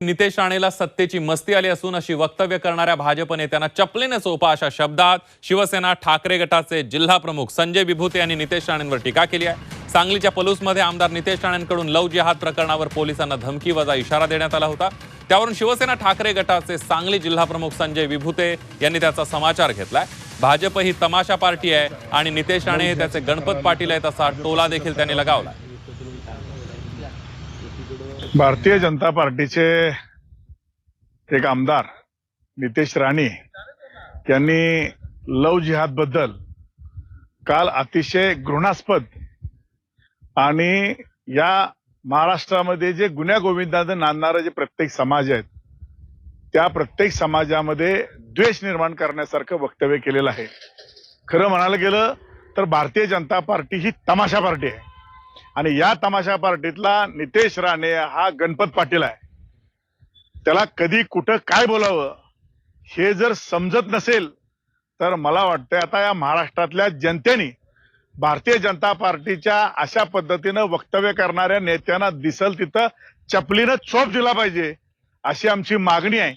नितेश राणेला सत्तेची मस्ती आली असून अशी वक्तव्य करणाऱ्या भाजप नेत्यांना चपलेने सोपा अशा शब्दात शिवसेना ठाकरे गटाचे जिल्हा प्रमुख संजय विभूते यांनी नितेश राणेंवर टीका केली आहे. सांगलीच्या पलूसमध्ये आमदार नितेश राणेंकडून लव जिहाद प्रकरणावर पोलिसांना धमकी वजा इशारा देण्यात आला होता. त्यावरून शिवसेना ठाकरे गटाचे सांगली जिल्हा प्रमुख संजय विभूते यांनी त्याचा समाचार घेतलाय. भाजप ही तमाशा पार्टी आहे आणि नितेश राणे हे त्याचे गणपत पाटील आहेत असा टोला देखील त्यांनी लगावला भारतीय जनता पार्टीचे एक आमदार नितेश राणे यांनी लव जिहादबद्दल काल अतिशय घृणास्पद आणि या महाराष्ट्रामध्ये जे गुन्ह्या गोविंदानं नांदणारे जे प्रत्येक समाज आहेत त्या प्रत्येक समाजामध्ये द्वेष निर्माण करण्यासारखं वक्तव्य केलेलं आहे. खरं म्हणायला गेलं तर भारतीय जनता पार्टी ही तमाशा पार्टी आहे. आणि या तमाशा पार्टीतला नितेश राणे हा गणपत पाटील आहे. त्याला कधी कुठं काय बोलावं हे जर समजत नसेल तर मला वाटतंय आता या महाराष्ट्रातल्या जनतेने भारतीय जनता पार्टीच्या अशा पद्धतीनं वक्तव्य करणाऱ्या नेत्यांना दिसल तिथं चपलीनं चोप दिला पाहिजे अशी आमची मागणी आहे.